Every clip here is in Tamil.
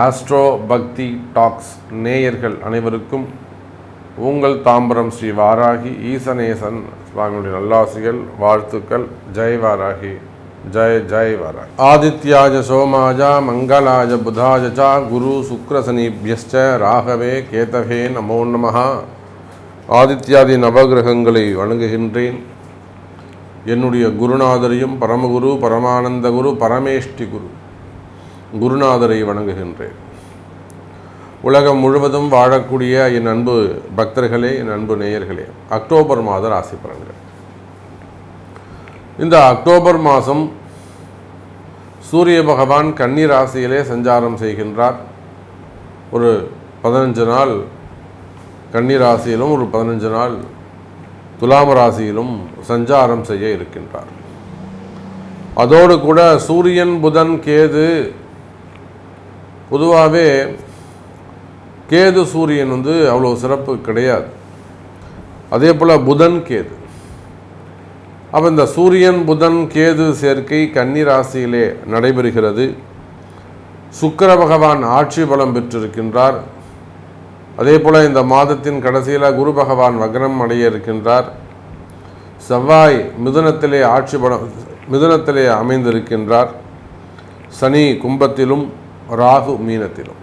ஆஸ்ட்ரோ பக்தி டாக்ஸ் நேயர்கள் அனைவருக்கும் உங்கள் தாம்பரம் ஸ்ரீ வாராகி ஈசனேசன் சுவாமியுடைய நல்லாசிகள் வாழ்த்துக்கள். ஜெய் வாராகி. ஜெய் ஜெய் வாராகி. ஆதித்யாஜ சோமாஜ மங்களாஜ புதாஜ குரு சுக்ரசனிபியஸ்ச ராகவே கேதவே நமோ நமஹா. ஆதித்யாதி நவகிரகங்களை வணங்குகின்றேன். என்னுடைய குருநாதரையும் பரமகுரு பரமானந்த குரு பரமேஷ்டி குரு. குருநாதரை வணங்குகின்றேன். உலகம் முழுவதும் வாழக்கூடிய என் அன்பு பக்தர்களே என் அன்பு நேயர்களே அக்டோபர் மாத ராசி பலன்கள். இந்த அக்டோபர் மாதம் சூரிய பகவான் கன்னி ராசியிலே சஞ்சாரம் செய்கின்றார். ஒரு பதினஞ்சு நாள் கன்னி ராசியிலும் ஒரு பதினஞ்சு நாள் துலாம் ராசியிலும் சஞ்சாரம் செய்ய இருக்கின்றார். அதோடு கூட சூரியன் புதன் கேது பொதுவாகவே கேது சூரியன் வந்து அவ்வளோ சிறப்பு கிடையாது. அதே போல் புதன் கேது. அப்போ இந்த சூரியன் புதன் கேது சேர்க்கை கன்னி ராசியிலே நடைபெறுகிறது. சுக்கர பகவான் ஆட்சி பலம் பெற்றிருக்கின்றார். அதே போல் இந்த மாதத்தின் கடைசியில் குரு பகவான் வக்ரம் அடைய இருக்கின்றார். செவ்வாய் மிதுனத்திலே ஆட்சி பலம் மிதுனத்திலே அமைந்திருக்கின்றார். சனி கும்பத்திலும் ராகு மீனத்திலும்.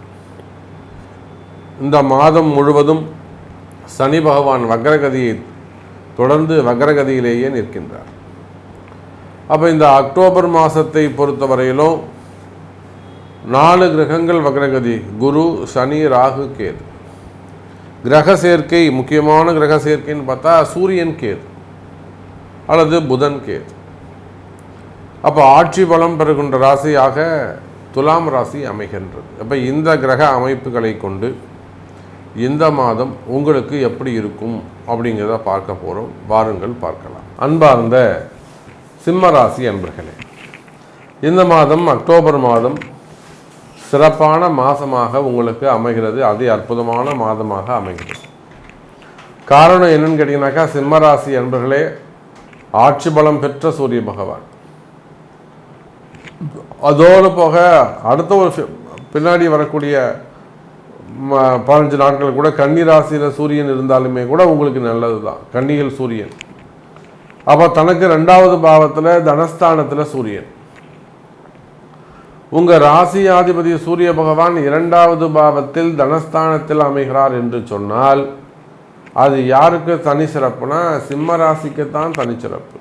இந்த மாதம் முழுவதும் சனி பகவான் வக்ரகதியை தொடர்ந்து வக்ரகதியிலேயே நிற்கின்றார். அப்போ இந்த அக்டோபர் மாதத்தை பொறுத்தவரையிலும் நாலு கிரகங்கள் வக்ரகதி குரு சனி ராகு கேது. கிரக சேர்க்கை முக்கியமான கிரக சேர்க்கைன்னு பார்த்தா சூரியன் கேது அல்லது புதன் கேது. அப்போ ஆட்சி பலம் பெறுகின்ற ராசியாக துலாம் ராசி அமைகின்றது. அப்போ இந்த கிரக அமைப்புகளை கொண்டு இந்த மாதம் உங்களுக்கு எப்படி இருக்கும் அப்படிங்கிறத பார்க்க போகிறோம் வாருங்கள் பார்க்கலாம். அன்பார்ந்த சிம்ம ராசி அன்பர்களே இந்த மாதம் அக்டோபர் மாதம் சிறப்பான மாதமாக உங்களுக்கு அமைகிறது. அதி அற்புதமான மாதமாக அமைகிறது. காரணம் என்னன்னு கேட்டிங்கனாக்கா சிம்மராசி அன்பர்களே ஆட்சி பலம் பெற்ற சூரிய பகவான். அதோடு போக அடுத்த ஒரு பின்னாடி வரக்கூடிய ம- பதினஞ்சு நாட்கள் கூட கன்னி ராசியில் சூரியன் இருந்தாலுமே கூட உங்களுக்கு நல்லது தான் கன்னியில் சூரியன். அப்போ தனக்கு ரெண்டாவது பாவத்தில் தனஸ்தானத்தில் சூரியன். உங்கள் ராசியாதிபதி சூரிய பகவான் இரண்டாவது பாவத்தில் தனஸ்தானத்தில் அமைகிறார் என்று சொன்னால் அது யாருக்கு தனி சிறப்புனா சிம்ம ராசிக்குத்தான் தனிச்சிறப்பு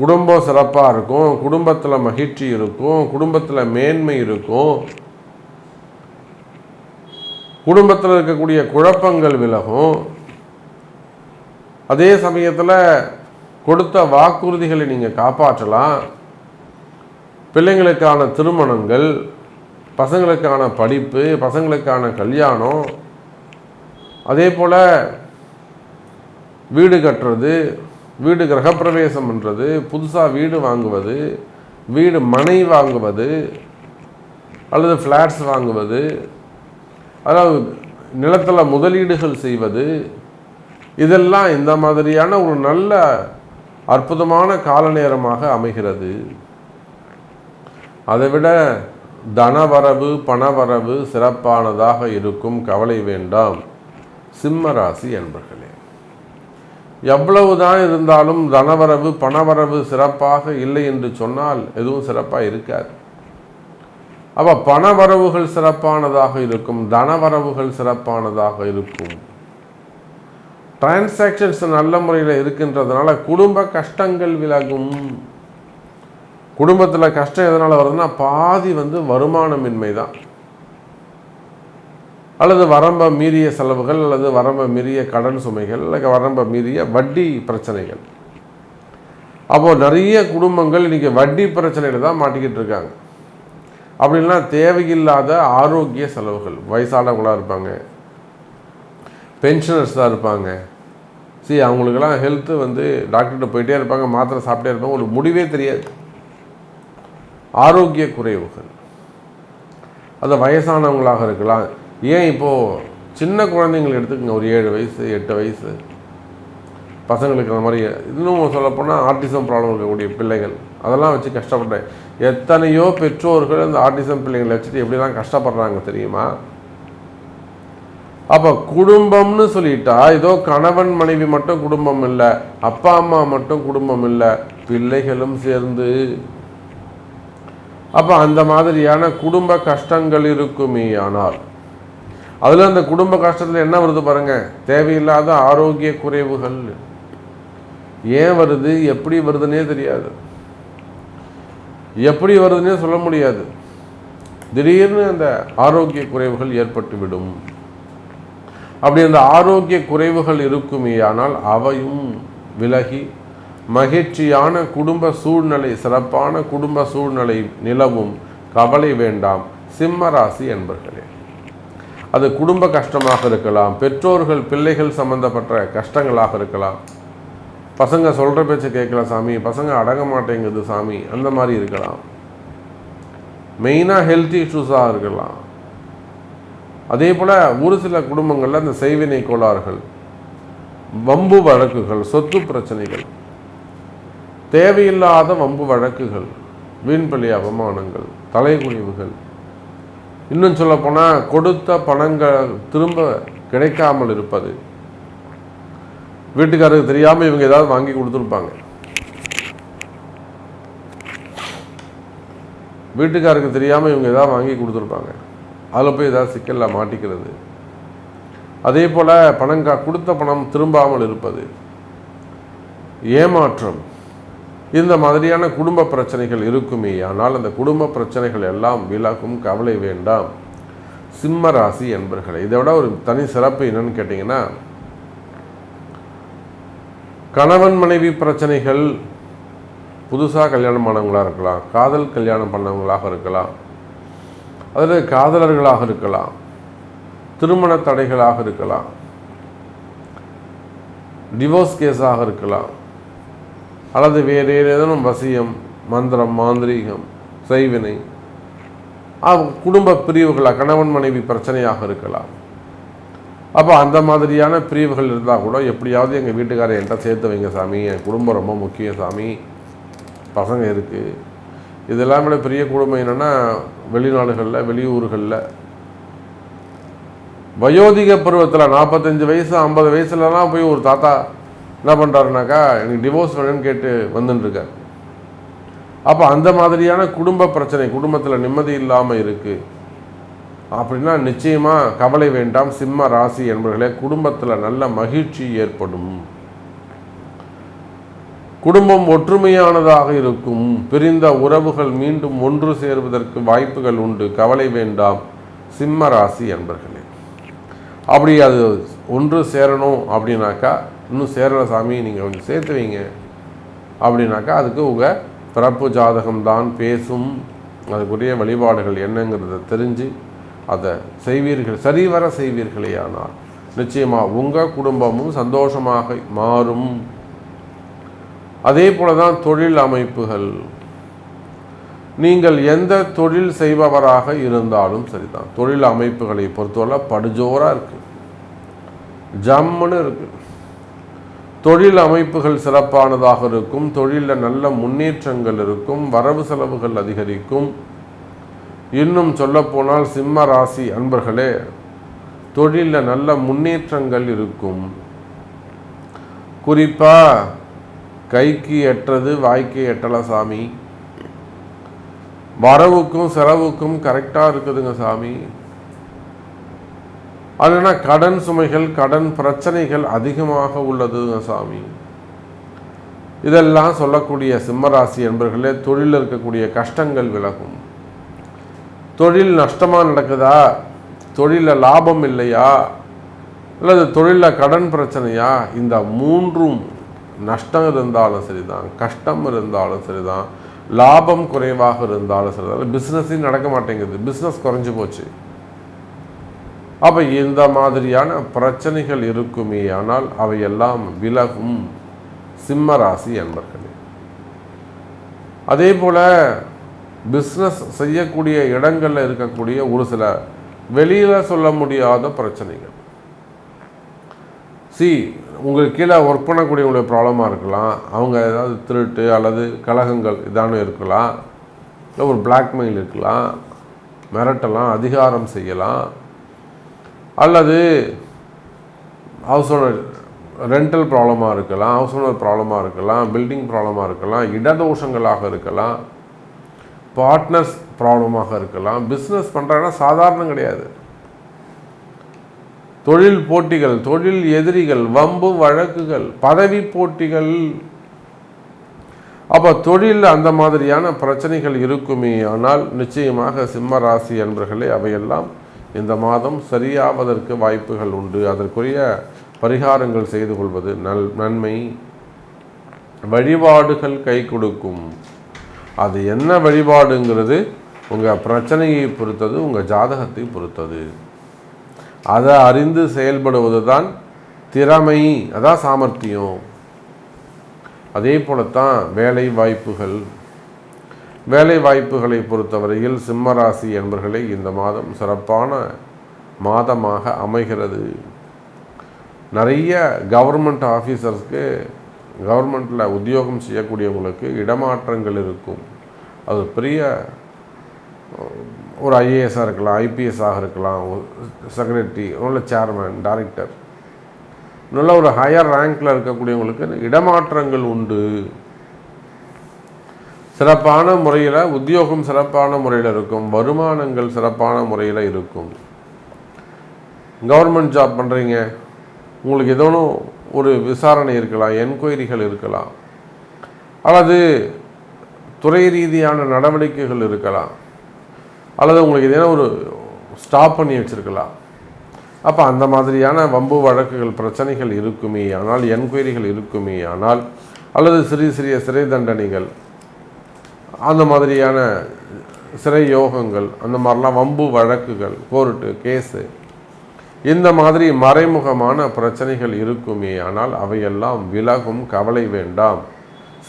குடும்பம் சிறப்பாக இருக்கும் குடும்பத்தில் மகிழ்ச்சி இருக்கும் குடும்பத்தில் மேன்மை இருக்கும். குடும்பத்தில் இருக்கக்கூடிய குழப்பங்கள் விலகும். அதே சமயத்தில் கொடுத்த வாக்குறுதிகளை நீங்கள் காப்பாற்றலாம். பிள்ளைங்களுக்கான திருமணங்கள் பசங்களுக்கான படிப்பு பசங்களுக்கான கல்யாணம் அதே போல் வீடு கட்டுறது வீடு கிரகப்பிரவேசம் பண்ணுறது புதுசாக வீடு வாங்குவது வீடு மனை வாங்குவது அல்லது ஃப்ளாட்ஸ் வாங்குவது அதாவது நிலத்தில் முதலீடுகள் செய்வது இதெல்லாம் இந்த மாதிரியான ஒரு நல்ல அற்புதமான கால நேரமாக அமைகிறது. அதைவிட தனவரவு பணவரவு சிறப்பானதாக இருக்கும் கவலை வேண்டாம். சிம்ம ராசி என்பர்களே. எவ்வளவுதான் இருந்தாலும் தனவரவு பணவரவு சிறப்பாக இல்லை என்று சொன்னால் எதுவும் சிறப்பாக இருக்காது. அப்போ பணவரவுகள் சிறப்பானதாக இருக்கும் தனவரவுகள் சிறப்பானதாக இருக்கும். டிரான்சாக்ஷன்ஸ் நல்ல முறையில் இருக்கின்றதுனால குடும்ப கஷ்டங்கள் விலகும். குடும்பத்தில் கஷ்டம் எதனால் வருதுன்னா பாதி வந்து வருமானமின்மை தான் அல்லது வரம்ப மீறிய செலவுகள் அல்லது வரம்ப மீறிய கடன் சுமைகள் அல்லது வரம்ப மீறிய வட்டி பிரச்சனைகள். அப்போது நிறைய குடும்பங்கள் இன்றைக்கி வட்டி பிரச்சனையில் தான் மாட்டிக்கிட்டு இருக்காங்க. அப்படின்னா தேவையில்லாத ஆரோக்கிய செலவுகள் வயசானவங்களாக இருப்பாங்க பென்ஷனர்ஸ் தான் இருப்பாங்க. சரி அவங்களுக்கெல்லாம் ஹெல்த்து வந்து டாக்டர்கிட்ட போயிட்டே இருப்பாங்க மாத்திரை சாப்பிட்டே இருப்பாங்க ஒரு முடிவே தெரியாது. ஆரோக்கிய குறைவுகள். அது வயசானவங்களாக இருக்கலாம் ஏன் இப்போது சின்ன குழந்தைங்களை எடுத்துக்கங்க ஒரு ஏழு வயசு எட்டு வயசு. பசங்களுக்கு அந்த மாதிரி இன்னும் சொல்லப்போனால் ஆர்டிசம் ப்ராப்ளம் இருக்கக்கூடிய பிள்ளைகள் அதெல்லாம் வச்சு கஷ்டப்பட்டேன் எத்தனையோ பெற்றோர்கள் அந்த ஆர்டிசம் பிள்ளைங்களை வச்சுட்டு எப்படிலாம் கஷ்டப்படுறாங்க தெரியுமா? அப்போ குடும்பம்னு சொல்லிட்டா ஏதோ கணவன் மனைவி மட்டும் குடும்பம் இல்லை அப்பா அம்மா மட்டும் குடும்பம் இல்லை பிள்ளைகளும் சேர்ந்து. அப்போ அந்த மாதிரியான குடும்ப கஷ்டங்கள் இருக்குமே ஆனால் அதில் அந்த குடும்ப கஷ்டத்தில் என்ன வருது பாருங்க? தேவையில்லாத ஆரோக்கிய குறைவுகள். ஏன் வருது? எப்படி வருதுன்னே தெரியாது. எப்படி வருதுன்னே சொல்ல முடியாது. திடீர்னு அந்த ஆரோக்கிய குறைவுகள் ஏற்பட்டுவிடும் அப்படி அந்த ஆரோக்கிய குறைவுகள் இருக்குமே ஆனால் அவையும் விலகி மகிழ்ச்சியான குடும்ப சூழ்நிலை சிறப்பான குடும்ப சூழ்நிலை நிலவும். கவலை வேண்டாம். சிம்மராசி என்பர்களே. அது குடும்ப கஷ்டமாக இருக்கலாம் பெற்றோர்கள் பிள்ளைகள் சம்பந்தப்பட்ட கஷ்டங்களாக இருக்கலாம். பசங்க சொல்கிற பேச்சை கேட்கல சாமி பசங்க அடங்க மாட்டேங்குது சாமி அந்த மாதிரி இருக்கலாம். மெயினாக ஹெல்த் இஷ்யூஸாக இருக்கலாம். அதே போல் ஒரு சில குடும்பங்களில் அந்த செய்வினை கோளாறுகள் வம்பு வழக்குகள் சொத்து பிரச்சனைகள் தேவையில்லாத வம்பு வழக்குகள் வீண்பள்ளி அவமானங்கள் தலைகுனிவுகள் இன்னும் சொல்லப்போனால் கொடுத்த பணங்கள் திரும்ப கிடைக்காமல் இருப்பது. வீட்டுக்காரருக்கு தெரியாமல் இவங்க ஏதாவது வாங்கி கொடுத்துருப்பாங்க. வீட்டுக்காருக்கு தெரியாமல் இவங்க ஏதாவது வாங்கி கொடுத்துருப்பாங்க. அதில் போய் ஏதாவது சிக்கலில் மாட்டிக்கிறது. அதே போல் பணம் கொடுத்த பணம் திரும்பாமல் இருப்பது. ஏமாற்றம். இந்த மாதிரியான குடும்ப பிரச்சனைகள் இருக்குமே ஆனால் அந்த குடும்ப பிரச்சனைகள் எல்லாம் விலகும் கவலை வேண்டாம். சிம்ம ராசி என்பர்களை இதை விட ஒரு தனி சிறப்பு என்னன்னு கேட்டிங்கன்னா கணவன் மனைவி பிரச்சனைகள் புதுசாக கல்யாணம் பண்ணவங்களாக இருக்கலாம் காதல் கல்யாணம் பண்ணவங்களாக இருக்கலாம் அதில் காதலர்களாக இருக்கலாம் திருமண தடைகளாக இருக்கலாம் டிவோர்ஸ் கேஸாக இருக்கலாம் அல்லது வேறு ஏதேனும் வசியம் மந்திரம் மாந்திரீகம் செய்வினை. குடும்ப பிரிவுகளாக கணவன் மனைவி பிரச்சனையாக இருக்கலாம். அப்போ அந்த மாதிரியான பிரிவுகள் இருந்தால் கூட எப்படியாவது எங்கள் வீட்டுக்காரை என்கிட்ட சேர்த்து வைங்க சாமி. என் குடும்பம் ரொம்ப முக்கியம் சாமி. பசங்க இருக்குது இதெல்லாம் விட பெரிய குடும்பம் என்னென்னா வெளிநாடுகளில் வெளியூர்களில். வயோதிக பருவத்தில் நாற்பத்தஞ்சு வயசு ஐம்பது வயசுலலாம் போய் ஒரு தாத்தா என்ன பண்ணுறாருனாக்கா எனக்கு டிவோர்ஸ் வேணும்னு கேட்டு வந்துட்டுருக்கார். அப்போ அந்த மாதிரியான குடும்ப பிரச்சனை குடும்பத்தில் நிம்மதி இல்லாமல் இருக்குது அப்படின்னா நிச்சயமாக கவலை வேண்டாம் சிம்ம ராசி என்பவர்களே குடும்பத்தில் நல்ல மகிழ்ச்சி ஏற்படும். குடும்பம் ஒற்றுமையானதாக இருக்கும். பிரிந்த உறவுகள் மீண்டும் ஒன்று சேருவதற்கு வாய்ப்புகள் உண்டு. கவலை வேண்டாம் சிம்ம ராசி என்பர்களே. அப்படி அது ஒன்று சேரணும் அப்படின்னாக்கா இன்னும் சேரல சாமி நீங்கள் கொஞ்சம் சேர்த்து வைங்க. அப்படின்னாக்கா அதுக்கு உங்கள் பிறப்பு ஜாதகம் தான் பேசும். அதுக்குரிய வழிபாடுகள் என்னங்கிறத தெரிஞ்சு அதை செய்வீர்கள். சரிவர செய்வீர்களே ஆனால் நிச்சயமாக உங்கள் குடும்பமும் சந்தோஷமாக மாறும். அதே போல தான் தொழில் அமைப்புகள். நீங்கள் எந்த தொழில் செய்பவராக இருந்தாலும் சரிதான். தொழில் அமைப்புகளை பொறுத்தவரை படுஜோராக இருக்குது ஜம்முன்னு இருக்குது தொழில் அமைப்புகள் சிறப்பானதாக இருக்கும் தொழிலில் நல்ல முன்னேற்றங்கள் இருக்கும் வரவு செலவுகள் அதிகரிக்கும். இன்னும் சொல்லப்போனால் சிம்ம ராசி அன்பர்களே தொழிலில் நல்ல முன்னேற்றங்கள் இருக்கும். குறிப்பாக கைக்கு எட்டது வாய்க்கு எட்டலை சாமி. வரவுக்கும் செலவுக்கும் கரெக்டாக இருக்குதுங்க சாமி. அதுனா கடன் சுமைகள் கடன் பிரச்சனைகள் அதிகமாக உள்ளதுங்க சாமி. இதெல்லாம் சொல்லக்கூடிய சிம்மராசி என்பர்களே தொழிலில் இருக்கக்கூடிய கஷ்டங்கள் விலகும். தொழில் நஷ்டமாக நடக்குதா? தொழிலில் லாபம் இல்லையா? அல்லது தொழிலில் கடன் பிரச்சனையா? இந்த மூன்றும் நஷ்டம் இருந்தாலும் சரிதான் கஷ்டம் இருந்தாலும் சரிதான் லாபம் குறைவாக இருந்தாலும் சரிதான். பிஸ்னஸே நடக்க மாட்டேங்குது. பிஸ்னஸ் குறைஞ்சி போச்சு. அப்போ இந்த மாதிரியான பிரச்சனைகள் இருக்குமே ஆனால் அவையெல்லாம் விலகும் சிம்ம ராசி என்பர்களே. அதே போல் பிஸ்னஸ் செய்யக்கூடிய இடங்களில் இருக்கக்கூடிய ஒரு சில வெளியில் சொல்ல முடியாத பிரச்சனைகள். சி உங்களுக்கு கீழே ஒர்க் பண்ணக்கூடியவங்களுடைய ப்ராப்ளமாக இருக்கலாம். அவங்க ஏதாவது திருட்டு அல்லது கலகங்கள் இதான இருக்கலாம். இல்லை ஒரு பிளாக்மெயில் இருக்கலாம். மிரட்டலாம் அதிகாரம் செய்யலாம். அல்லது ஹவுஸ் ஓனர் ரெண்டல் ப்ராப்ளமாக இருக்கலாம் ஹவுஸ் ஓனர் ப்ராப்ளமாக இருக்கலாம் பில்டிங் ப்ராப்ளமாக இருக்கலாம் இடதோஷங்களாக இருக்கலாம் பார்ட்னர்ஸ் ப்ராப்ளமாக இருக்கலாம் பிஸ்னஸ் பண்ணுறாங்கன்னா சாதாரணம் கிடையாது. தொழில் போட்டிகள் தொழில் எதிரிகள் வம்பு வழக்குகள் பதவி போட்டிகள். அப்போ தொழில் அந்த மாதிரியான பிரச்சனைகள் இருக்குமே ஆனால் நிச்சயமாக சிம்ம ராசி என்பர்களே அவையெல்லாம் இந்த மாதம் சரியாவதற்கு வாய்ப்புகள் உண்டு. அதற்குரிய பரிகாரங்கள் செய்து கொள்வது நல் நன்மை. வழிபாடுகள் கை கொடுக்கும். அது என்ன வழிபாடுங்கிறது உங்கள் பிரச்சனையை பொறுத்தது உங்கள் ஜாதகத்தை பொறுத்தது. அதை அறிந்து செயல்படுவது தான் திறமை அதான் சாமர்த்தியம். அதே போலத்தான் வேலை வாய்ப்புகள் வேலை வாய்ப்புகளை பொறுத்தவரையில் சிம்மராசி என்பர்களை இந்த மாதம் சிறப்பான மாதமாக அமைகிறது. நிறைய கவர்மெண்ட் ஆஃபீஸர்ஸ்க்கு கவர்மெண்ட்டில் உத்தியோகம் செய்யக்கூடியவங்களுக்கு இடமாற்றங்கள் இருக்கும். அது பெரிய ஒரு ஐஏஎஸ்ஸாக இருக்கலாம் ஐபிஎஸ்ஸாக இருக்கலாம் செக்ரட்டரி நல்ல சேர்மேன் டைரக்டர் நல்ல ஒரு ஹையர் ரேங்க்கில் இருக்கக்கூடியவங்களுக்கு இடமாற்றங்கள் உண்டு. சிறப்பான முறையில் உத்தியோகம் சிறப்பான முறையில் இருக்கும் வருமானங்கள் சிறப்பான முறையில் இருக்கும். கவர்மெண்ட் ஜாப் பண்ணுறீங்க உங்களுக்கு ஏதோனும் ஒரு விசாரணை இருக்கலாம் என்கொயரிகள் இருக்கலாம் அல்லது துறை ரீதியான நடவடிக்கைகள் இருக்கலாம் அல்லது உங்களுக்கு எதனா ஒரு ஸ்டாப் பண்ணி வச்சுருக்கலாம். அப்போ அந்த மாதிரியான வம்பு வழக்குகள் பிரச்சனைகள் இருக்குமே ஆனால் என்கொயரிகள் இருக்குமே ஆனால் அல்லது சிறிய சிறிய சிறை தண்டனைகள் அந்த மாதிரியான சிறை யோகங்கள் அந்த மாதிரிலாம் வம்பு வழக்குகள் கோர்ட்டு கேஸு இந்த மாதிரி மறைமுகமான பிரச்சனைகள் இருக்குமே ஆனால் அவையெல்லாம் விலகும் கவலை வேண்டாம்.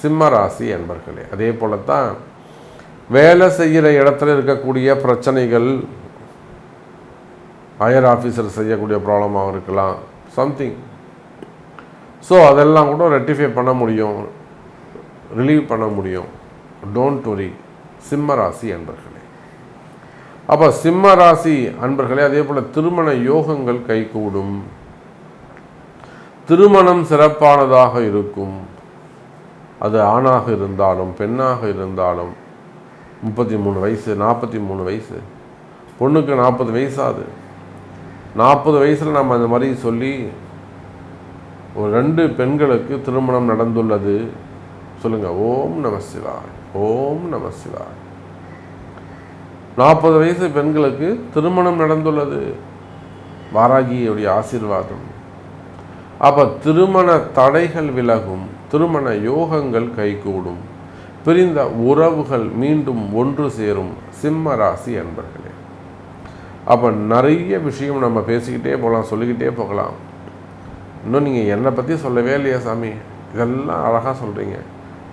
சிம்மராசி என்பர்களே அதே போலத்தான் வேலை செய்கிற இடத்துல இருக்கக்கூடிய பிரச்சனைகள் ஹையர் ஆஃபீஸர் செய்யக்கூடிய ப்ராப்ளமாக இருக்கலாம் சம்திங் ஸோ அதெல்லாம் கூட ரெட்டிஃபை பண்ண முடியும் ரிலீவ் பண்ண முடியும். டோன்ட் ஒரி சிம்ம ராசி அன்பர்களே. அப்போ சிம்ம ராசி அன்பர்களே அதே போல் திருமண யோகங்கள் கைகூடும். திருமணம் சிறப்பானதாக இருக்கும். அது ஆணாக இருந்தாலும் பெண்ணாக இருந்தாலும் முப்பத்தி மூணு வயசு நாற்பத்தி மூணு வயசு. பொண்ணுக்கு நாற்பது வயசாகுது நாற்பது வயசில் நம்ம அந்த மாதிரி சொல்லி ஒரு ரெண்டு பெண்களுக்கு திருமணம் நடந்துள்ளது. சொல்லுங்கள் ஓம் நம சிவாய். ஓம் நம சிவாய். நாற்பது வயசு பெண்களுக்கு திருமணம் நடந்துள்ளது. வாராகியுடைய ஆசீர்வாதம். அப்போ திருமண தடைகள் விலகும் திருமண யோகங்கள் கைகூடும். பிரிந்த உறவுகள் மீண்டும் ஒன்று சேரும் சிம்ம ராசி என்பர்களே அப்போ நிறைய விஷயம் நம்ம பேசிக்கிட்டே போகலாம் சொல்லிக்கிட்டே போகலாம். இன்னும் நீங்கள் என்னை பற்றி சொல்லவே இல்லையா சாமி? இதெல்லாம் அழகாக சொல்கிறீங்க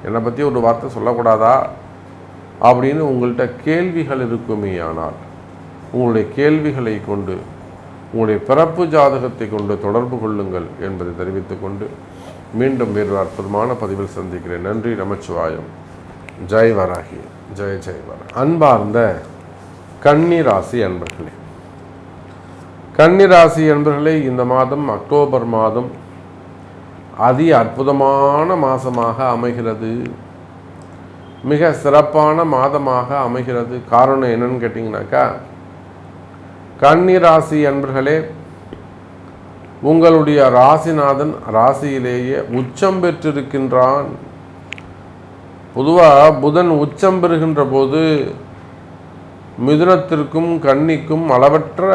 என்னை பற்றி ஒரு வார்த்தை சொல்லக்கூடாதா? அப்படின்னு உங்கள்கிட்ட கேள்விகள் இருக்குமே ஆனால் உங்களுடைய கேள்விகளை கொண்டு உங்களுடைய பிறப்பு ஜாதகத்தை கொண்டு தொடர்பு கொள்ளுங்கள் என்பதை தெரிவித்துக்கொண்டு மீண்டும் வேறு அற்புதமான பதிவில் சந்திக்கிறேன். நன்றி நமச்சிவாயம். ஜெய் வராகி ஜெய ஜெய் வர அன்பார்ந்த கன்னிராசி அன்பர்களே கன்னிராசி அன்பர்களே இந்த மாதம் அக்டோபர் மாதம் அதி அற்புதமான மாதமாக அமைகிறது. மிக சிறப்பான மாதமாக அமைகிறது. காரணம் என்னன்னு கேட்டிங்கனாக்கா கன்னிராசி அன்பர்களே உங்களுடைய ராசிநாதன் ராசியிலேயே உச்சம் பெற்றிருக்கின்றான். பொதுவாக புதன் உச்சம் பெறுகின்ற போது மிதுனத்திற்கும் கன்னிக்கும் அளவற்ற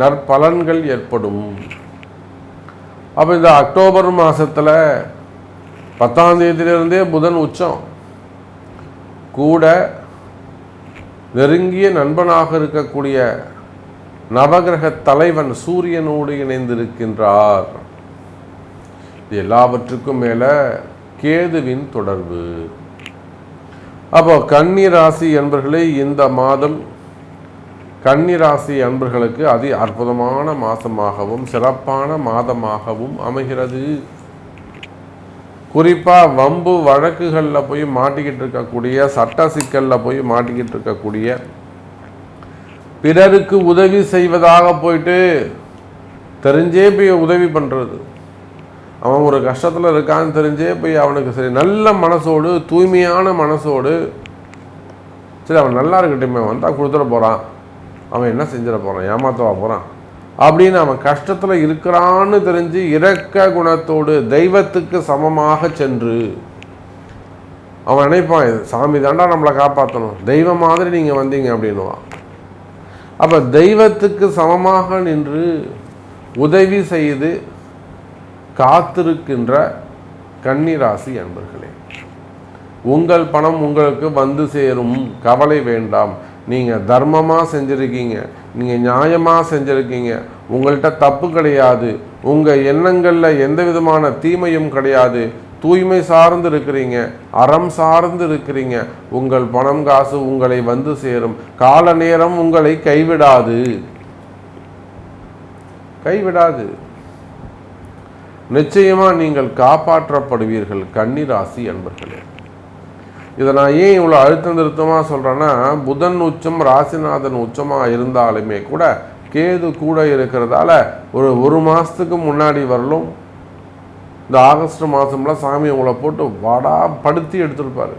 நற்பலன்கள் ஏற்படும். அப்போ இந்த அக்டோபர் மாதத்தில் பத்தாம் தேதியிலிருந்தே புதன் உச்சம். கூட நெருங்கிய நண்பனாக இருக்கக்கூடிய நவகிரக தலைவன் சூரியனோடு இணைந்திருக்கின்றார். இது எல்லாவற்றுக்கும் மேலே கேதுவின் தொடர்பு. அப்போ கன்னி ராசி என்பர்களே இந்த மாதம் கன்னிராசி அன்பர்களுக்கு அதி அற்புதமான மாதமாகவும் சிறப்பான மாதமாகவும் அமைகிறது. குறிப்பாக வம்பு வழக்குகளில் போய் மாட்டிக்கிட்டு இருக்கக்கூடிய சட்ட சிக்கலில் போய் மாட்டிக்கிட்டு இருக்கக்கூடிய பிறருக்கு உதவி செய்வதாக போயிட்டு தெரிஞ்சே போய் உதவி பண்ணுறது அவன் ஒரு கஷ்டத்தில் இருக்கான்னு தெரிஞ்சே போய் அவனுக்கு சரி நல்ல மனசோடு தூய்மையான மனசோடு சரி அவன் நல்லா இருக்கட்டுமே வந்தால் கொடுத்துட போகிறான் அவன் என்ன செஞ்சிட போகிறான் ஏமாத்தவா போகிறான் அப்படின்னு அவன் கஷ்டத்தில் இருக்கிறான்னு தெரிஞ்சு இரக்க குணத்தோடு தெய்வத்துக்கு சமமாக சென்று அவன் நினைப்பான் சாமி தாண்டா நம்மளை காப்பாற்றணும் தெய்வம் மாதிரி நீங்கள் வந்தீங்க அப்படின்னுவான் அப்போ தெய்வத்துக்கு சமமாக நின்று உதவி செய்து காத்திருக்கின்ற கன்னிராசி அன்பர்களே உங்கள் பணம் உங்களுக்கு வந்து சேரும். கவலை வேண்டாம். நீங்கள் தர்மமாக செஞ்சுருக்கீங்க. நீங்கள் நியாயமாக செஞ்சுருக்கீங்க. உங்கள்கிட்ட தப்பு கிடையாது. உங்கள் எண்ணங்களில் எந்த விதமான தீமையும் கிடையாது. தூய்மை சார்ந்து இருக்கிறீங்க. அறம் சார்ந்து இருக்கிறீங்க. உங்கள் பணம் காசு உங்களை வந்து சேரும். கால நேரம் உங்களை கைவிடாது. கைவிடாது. நிச்சயமா நீங்கள் காப்பாற்றப்படுவீர்கள் கன்னிராசி அன்பர்களே. இதை நான் ஏன் இவ்வளோ அழுத்தம் திருத்தமாக சொல்கிறேன்னா புதன் உச்சம் ராசிநாதன் உச்சமாக இருந்தாலுமே கூட கேது கூட இருக்கிறதால ஒரு ஒரு மாதத்துக்கு முன்னாடி வரலும் இந்த ஆகஸ்ட் மாதம்லாம் சாமி உங்களை போட்டு வடா படுத்தி எடுத்திருப்பார்.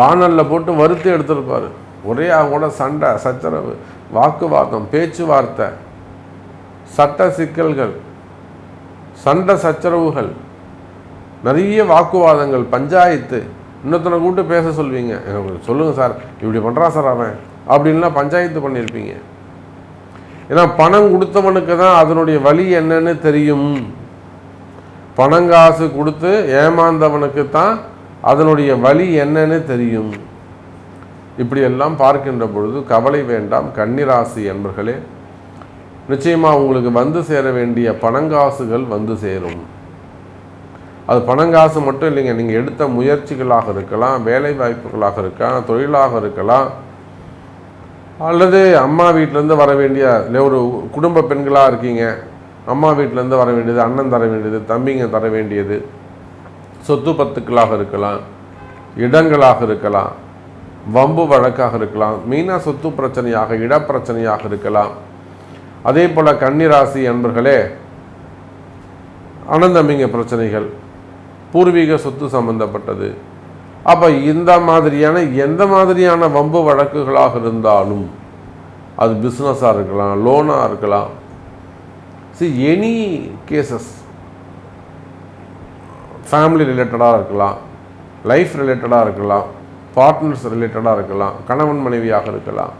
வானலில் போட்டு வருத்தி எடுத்திருப்பார். ஒரே கூட சண்டை சச்சரவு வாக்குவாதம் பேச்சுவார்த்தை சட்ட சிக்கல்கள் சண்டை சச்சரவுகள் நிறைய வாக்குவாதங்கள் பஞ்சாயத்து இன்னொருத்தனை கூப்பிட்டு பேச சொல்வீங்க. சொல்லுங்கள் சார் இப்படி பண்ணுறான் சார் அவன்? அப்படின்லாம் பஞ்சாயத்து பண்ணியிருப்பீங்க. ஏன்னா பணம் கொடுத்தவனுக்கு தான் அதனுடைய வழி என்னன்னு தெரியும். பணங்காசு கொடுத்து ஏமாந்தவனுக்கு தான் அதனுடைய வழி என்னன்னு தெரியும். இப்படியெல்லாம் பார்க்கின்ற பொழுது கவலை வேண்டாம் கன்னிராசி என்பர்களே. நிச்சயமாக உங்களுக்கு வந்து சேர வேண்டிய பணங்காசுகள் வந்து சேரும். அது பணம் காசு மட்டும் இல்லைங்க. நீங்கள் எடுத்த முயற்சிகளாக இருக்கலாம் வேலை வாய்ப்புகளாக இருக்கலாம் தொழிலாக இருக்கலாம் அல்லது அம்மா வீட்டிலேருந்து வர வேண்டிய இல்லை ஒரு குடும்ப பெண்களாக இருக்கீங்க அம்மா வீட்டிலேருந்து வர வேண்டியது அண்ணன் தர வேண்டியது தம்பிங்க தர வேண்டியது சொத்து பத்துக்களாக இருக்கலாம் இடங்களாக இருக்கலாம் வம்பு வழக்காக இருக்கலாம் மீனா சொத்து பிரச்சனையாக இடப்பிரச்சனையாக இருக்கலாம். அதே போல் கன்னிராசி அன்பர்களே அனந்தமிங்க பிரச்சனைகள் பூர்வீக சொத்து சம்பந்தப்பட்டது. அப்போ இந்த மாதிரியான எந்த மாதிரியான வம்பு வழக்குகளாக இருந்தாலும் அது பிஸ்னஸாக இருக்கலாம் லோனாக இருக்கலாம். சி எனி கேசஸ் ஃபேமிலி ரிலேட்டடாக இருக்கலாம் லைஃப் ரிலேட்டடாக இருக்கலாம் பார்ட்னர்ஸ் ரிலேட்டடாக இருக்கலாம் கணவன் மனைவியாக இருக்கலாம்.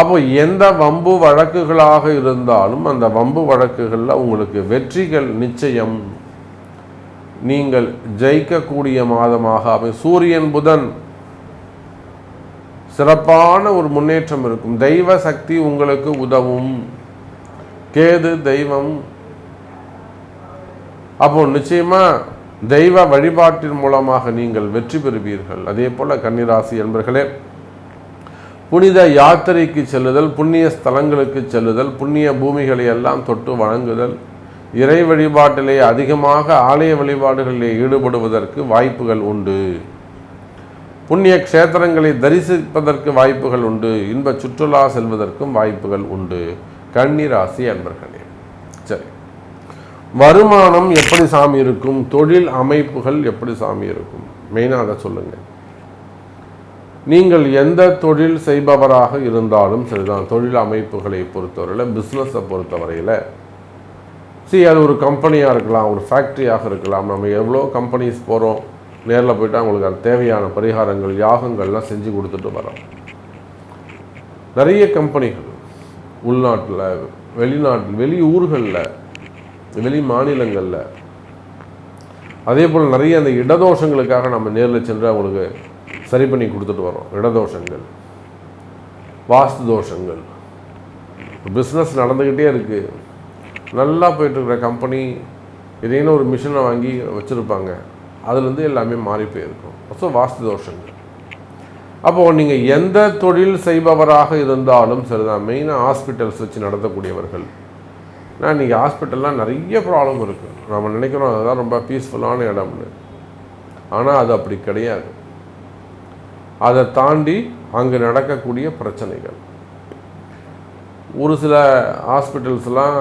அப்போ எந்த வம்பு வழக்குகளாக இருந்தாலும் அந்த வம்பு வழக்குகளில் உங்களுக்கு வெற்றிகள் நிச்சயம். நீங்கள் ஜெயிக்கக்கூடிய மாதமாக அவை சூரியன் புதன். சிறப்பான ஒரு முன்னேற்றம் இருக்கும். தெய்வ சக்தி உங்களுக்கு உதவும். கேது தெய்வம். அப்போ நிச்சயமா தெய்வ வழிபாட்டின் மூலமாக நீங்கள் வெற்றி பெறுவீர்கள். அதே போல கன்னிராசி என்பர்களே புனித யாத்திரைக்கு செல்லுதல் புண்ணிய ஸ்தலங்களுக்கு செல்லுதல் புண்ணிய பூமிகளை எல்லாம் தொட்டு வணங்குதல் இறை வழிபாட்டிலே அதிகமாக ஆலய வழிபாடுகளிலே ஈடுபடுவதற்கு வாய்ப்புகள் உண்டு. புண்ணிய க்ஷேத்திரங்களை தரிசிப்பதற்கு வாய்ப்புகள் உண்டு. இன்ப சுற்றுலா செல்வதற்கும் வாய்ப்புகள் உண்டு. கன்னிராசி அன்பர்களே சரி. வருமானம் எப்படி சாமி இருக்கும்? தொழில் அமைப்புகள் எப்படி சாமி இருக்கும்? மெயினாக அதை சொல்லுங்கள் நீங்கள் எந்த தொழில் செய்பவராக இருந்தாலும் சரிதான். தொழில் அமைப்புகளை பொறுத்தவரையில் பிஸ்னஸை பொறுத்தவரையில் சரி அது ஒரு கம்பெனியாக இருக்கலாம் ஒரு ஃபேக்ட்ரியாக இருக்கலாம். நம்ம எவ்வளோ கம்பெனிஸ் போகிறோம் நேரில் போயிட்டு அவங்களுக்கு அது தேவையான பரிகாரங்கள் யாகங்கள்லாம் செஞ்சு கொடுத்துட்டு வரோம். நிறைய கம்பெனிகள் உள்நாட்டில் வெளிநாட்டில் வெளி ஊர்களில் வெளி மாநிலங்களில். அதே போல் நிறைய அந்த இடதோஷங்களுக்காக நம்ம நேரில் சென்று அவங்களுக்கு சரி பண்ணி கொடுத்துட்டு வரோம். இடதோஷங்கள் வாஸ்து தோஷங்கள். பிஸ்னஸ் நடந்துக்கிட்டே இருக்குது நல்லா போயிட்டுருக்கிற கம்பெனி இதேன்னு ஒரு மிஷினை வாங்கி வச்சுருப்பாங்க. அதுலேருந்து எல்லாமே மாறி போயிருக்கும். ஸோ வாஸ்து தோஷங்கள். அப்போது நீங்கள் எந்த தொழில் செய்பவராக இருந்தாலும் சரிதான் மெயினாக ஹாஸ்பிட்டல்ஸ் வச்சு நடத்தக்கூடியவர்கள். நான் இன்றைக்கி ஹாஸ்பிட்டல்லாம் நிறைய ப்ராப்ளம் இருக்குது நம்ம நினைக்கிறோம் அதுதான் ரொம்ப பீஸ்ஃபுல்லான இடம்னு. ஆனால் அது அப்படி கிடையாது. அதை தாண்டி அங்கே நடக்கக்கூடிய பிரச்சனைகள். ஒரு சில ஹாஸ்பிட்டல்ஸ்லாம்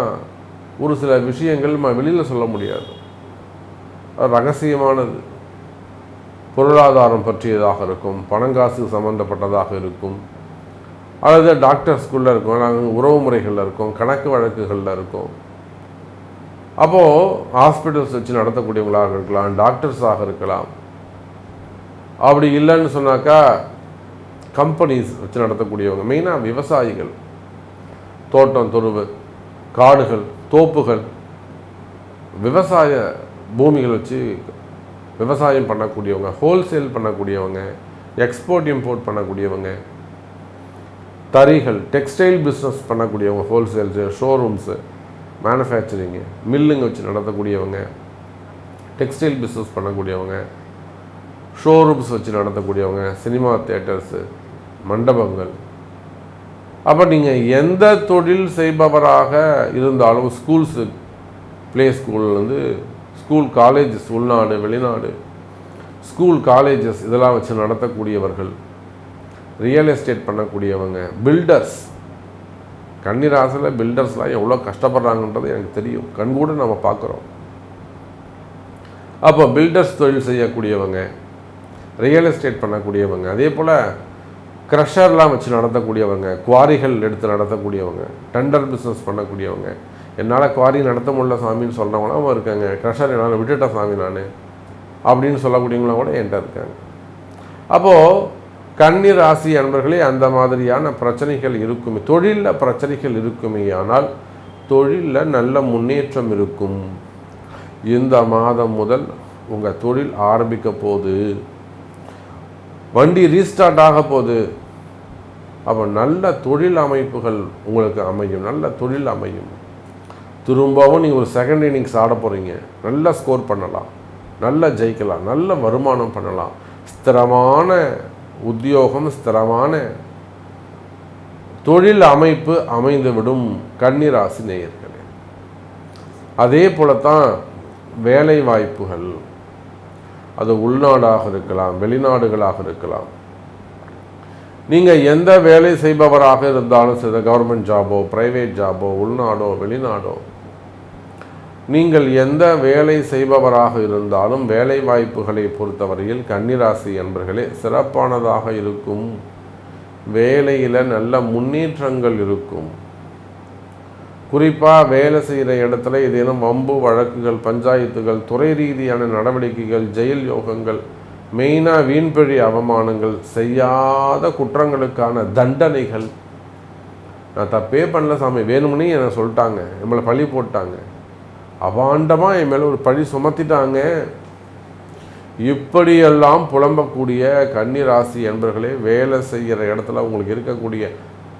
ஒரு சில விஷயங்கள் நம்ம வெளியில் சொல்ல முடியாது. அது ரகசியமானது. பொருளாதாரம் பற்றியதாக இருக்கும். பணங்காசு சம்மந்தப்பட்டதாக இருக்கும். அல்லது டாக்டர்ஸ்குள்ளே இருக்கும். நாங்கள் உறவு முறைகளில் இருக்கோம். கணக்கு வழக்குகளில் இருக்கோம். அப்போது ஹாஸ்பிட்டல்ஸ் வச்சு நடத்தக்கூடியவங்களாக இருக்கலாம். டாக்டர்ஸாக இருக்கலாம். அப்படி இல்லைன்னு சொன்னாக்கா கம்பெனிஸ் வச்சு நடத்தக்கூடியவங்க மெயினாக விவசாயிகள். தோட்டம் தொருவு காடுகள் தோப்புகள் விவசாய பூமிகள் வச்சு விவசாயம் பண்ணக்கூடியவங்க ஹோல்சேல் பண்ணக்கூடியவங்க எக்ஸ்போர்ட் இம்போர்ட் பண்ணக்கூடியவங்க தறிகள் டெக்ஸ்டைல் பிஸ்னஸ் பண்ணக்கூடியவங்க ஹோல்சேல்ஸு ஷோரூம்ஸு மேனுஃபேக்சரிங்கு மில்லுங்க வச்சு நடத்தக்கூடியவங்க டெக்ஸ்டைல் பிஸ்னஸ் பண்ணக்கூடியவங்க ஷோரூம்ஸ் வச்சு நடத்தக்கூடியவங்க சினிமா தேட்டர்ஸு மண்டபங்கள் அப்போ நீங்கள் எந்த தொழில் செய்பவராக இருந்தாலும் ஸ்கூல்ஸு ப்ளே ஸ்கூல்லேருந்து ஸ்கூல் காலேஜஸ் உள்நாடு வெளிநாடு ஸ்கூல் காலேஜஸ் இதெல்லாம் வச்சு நடத்தக்கூடியவர்கள் ரியல் எஸ்டேட் பண்ணக்கூடியவங்க பில்டர்ஸ் கன்னிராசில் பில்டர்ஸ்லாம் எவ்வளோ கஷ்டப்படுறாங்கன்றது எனக்கு தெரியும். கண்கூட நம்ம பார்க்குறோம். அப்போ பில்டர்ஸ் தொழில் செய்யக்கூடியவங்க ரியல் எஸ்டேட் பண்ணக்கூடியவங்க அதே போல் க்ரஷர்லாம் வச்சு நடத்தக்கூடியவங்க குவாரிகள் எடுத்து நடத்தக்கூடியவங்க டெண்டர் பிஸ்னஸ் பண்ணக்கூடியவங்க என்னால் குவாரி நடத்த முடியல சாமின்னு சொல்கிறவங்களாம் இருக்காங்க. க்ரஷர் என்னால் விட்டுட்டேன் சாமி நான். அப்படின்னு சொல்லக்கூடியவங்களாம் கூட என்கிட்ட இருக்காங்க. அப்போது கன்னி ராசி அன்பர்களே அந்த மாதிரியான பிரச்சனைகள் இருக்குமே தொழிலில் பிரச்சனைகள் இருக்குமே ஆனால் தொழிலில் நல்ல முன்னேற்றம் இருக்கும். இந்த மாதம் முதல் உங்கள் தொழில் ஆரம்பிக்க போகுது. வண்டி ரீஸ்டார்ட் ஆக போகுது. அப்போ நல்ல தொழில் அமைப்புகள் உங்களுக்கு அமையும் நல்ல தொழில் அமையும். திரும்பவும் நீங்கள் ஒரு செகண்ட் இன்னிங்ஸ் ஆட போகிறீங்க நல்லா ஸ்கோர் பண்ணலாம். நல்லா ஜெயிக்கலாம். நல்ல வருமானம் பண்ணலாம். ஸ்திரமான உத்தியோகம் ஸ்திரமான தொழில் அமைப்பு அமைந்துவிடும் கன்னிராசி நேயர்களே. அதே போலத்தான் வேலை வாய்ப்புகள் அது உள்நாடாக இருக்கலாம் வெளிநாடுகளாக இருக்கலாம். நீங்கள் எந்த வேலை செய்பவராக இருந்தாலும் சரி கவர்மெண்ட் ஜாபோ ப்ரைவேட் ஜாபோ உள்நாடோ வெளிநாடோ நீங்கள் எந்த வேலை செய்பவராக இருந்தாலும் வேலை வாய்ப்புகளை பொறுத்தவரையில் கன்னிராசி என்பர்களே சிறப்பானதாக இருக்கும். வேலையில் நல்ல முன்னேற்றங்கள் இருக்கும். குறிப்பாக வேலை செய்கிற இடத்துல ஏதேனும் வம்பு வழக்குகள் பஞ்சாயத்துகள் துறை ரீதியான நடவடிக்கைகள் ஜெயில் யோகங்கள் மெயினாக வீண்பழி அவமானங்கள் செய்யாத குற்றங்களுக்கான தண்டனைகள். நான் தப்பே பண்ணல சாமி வேணும்னே என்னை சொல்லிட்டாங்க நம்மளை பழி போட்டாங்க. அபாண்டமாக என் மேலே ஒரு பழி சுமத்திட்டாங்க. இப்படியெல்லாம் புலம்பக்கூடிய கன்னி ராசி என்பர்களே வேலை செய்கிற இடத்துல உங்களுக்கு இருக்கக்கூடிய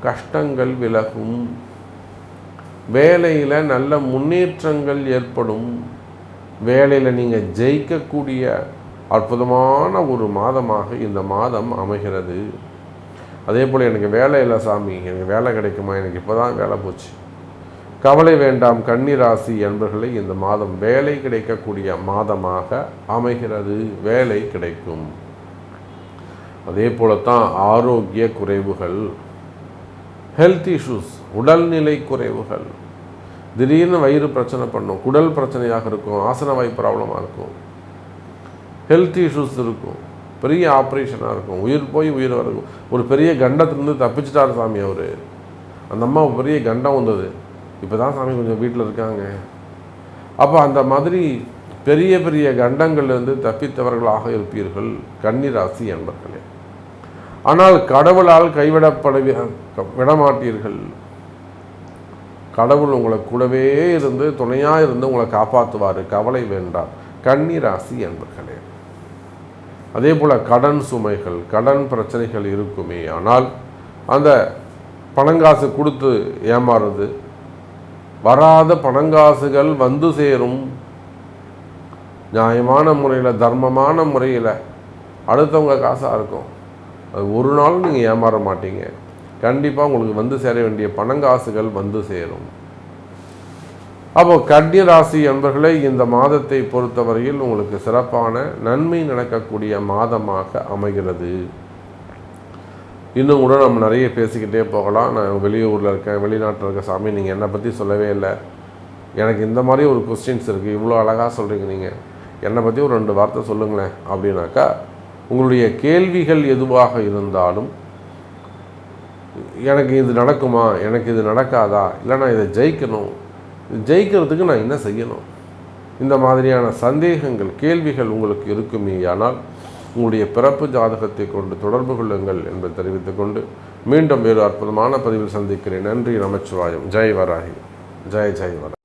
கஷ்டங்கள் விலகும். வேலையில் நல்ல முன்னேற்றங்கள் ஏற்படும். வேலையில் நீங்கள் ஜெயிக்கக்கூடிய அற்புதமான ஒரு மாதமாக இந்த மாதம் அமைகிறது. அதே போல் எனக்கு வேலை இல்லை சாமி. எனக்கு வேலை கிடைக்குமா? எனக்கு இப்போ தான் வேலை போச்சு. கவலை வேண்டாம் கன்னிராசி என்பர்களை இந்த மாதம் வேலை கிடைக்கக்கூடிய மாதமாக அமைகிறது. வேலை கிடைக்கும். அதே போலத்தான் ஆரோக்கிய குறைவுகள் ஹெல்த் இஷ்யூஸ் உடல்நிலை குறைவுகள். திடீர்னு வயிறு பிரச்சனை பண்ணும் குடல் பிரச்சனையாக இருக்கும் ஆசன வாய் ப்ராப்ளமாக இருக்கும். ஹெல்த் இஷ்யூஸ் இருக்கும். பெரிய ஆப்ரேஷனாக இருக்கும். உயிர் போய் உயிர் வரும் ஒரு பெரிய கண்டத்துலேருந்து தப்பிச்சிட்டார் சாமி அவர். அந்த அம்மா பெரிய கண்டம் வந்தது. இப்போ தான் சாமி கொஞ்சம் வீட்டில் இருக்காங்க. அப்போ அந்த மாதிரி பெரிய பெரிய கண்டங்கள்லேருந்து தப்பித்தவர்களாக இருப்பீர்கள் கன்னிராசி என்பர்களே ஆனால் கடவுளால் கைவிடப்பட விடமாட்டீர்கள். கடவுள் உங்களை கூடவே இருந்து துணையாக இருந்து உங்களை காப்பாற்றுவார் கவலை வேண்டாம். கன்னிராசி என்பர்களே அதே போல் கடன் சுமைகள் கடன் பிரச்சனைகள் இருக்குமே. ஆனால் அந்த பணங்காசு கொடுத்து ஏமாறுறது வராத பணங்காசுகள் வந்து சேரும். நியாயமான முறையில் தர்மமான முறையில் அடுத்தவங்க காசாக இருக்கும். அது ஒரு நாளும் நீங்கள் ஏமாற மாட்டீங்க. கண்டிப்பாக உங்களுக்கு வந்து சேர வேண்டிய பணங்காசுகள் வந்து சேரும். அப்போ கன்னி ராசி என்பர்களே இந்த மாதத்தை பொறுத்தவரையில் உங்களுக்கு சிறப்பான நன்மை நடக்கக்கூடிய மாதமாக அமைகிறது. இன்னும் கூட நம்ம நிறைய பேசிக்கிட்டே போகலாம். நான் வெளியூரில் இருக்கேன் வெளிநாட்டில் இருக்க சாமி நீங்கள் என்னை பற்றி சொல்லவே இல்லை. எனக்கு இந்த மாதிரி ஒரு கொஸ்டின்ஸ் இருக்குது இவ்வளோ அழகாக சொல்கிறீங்க நீங்கள் என்னை பற்றி ஒரு ரெண்டு வார்த்தை சொல்லுங்களேன் அப்படின்னாக்கா உங்களுடைய கேள்விகள் எதுவாக இருந்தாலும் எனக்கு இது நடக்குமா? எனக்கு இது நடக்காதா? இல்லை நான் இதை ஜெயிக்கணும். ஜெயிக்கிறதுக்கு நான் என்ன செய்யணும்? இந்த மாதிரியான சந்தேகங்கள் கேள்விகள் உங்களுக்கு இருக்குமே ஆனால் உங்களுடைய பிறப்பு ஜாதகத்தை கொண்டு தொடர்பு கொள்ளுங்கள் என்பதை தெரிவித்துக்கொண்டு மீண்டும் வேறு அற்புதமான பதிவில் சந்திக்கிறேன். நன்றி நமச்சிவாயம். ஜெய் வராகி. ஜெய் ஜெய் வராகி.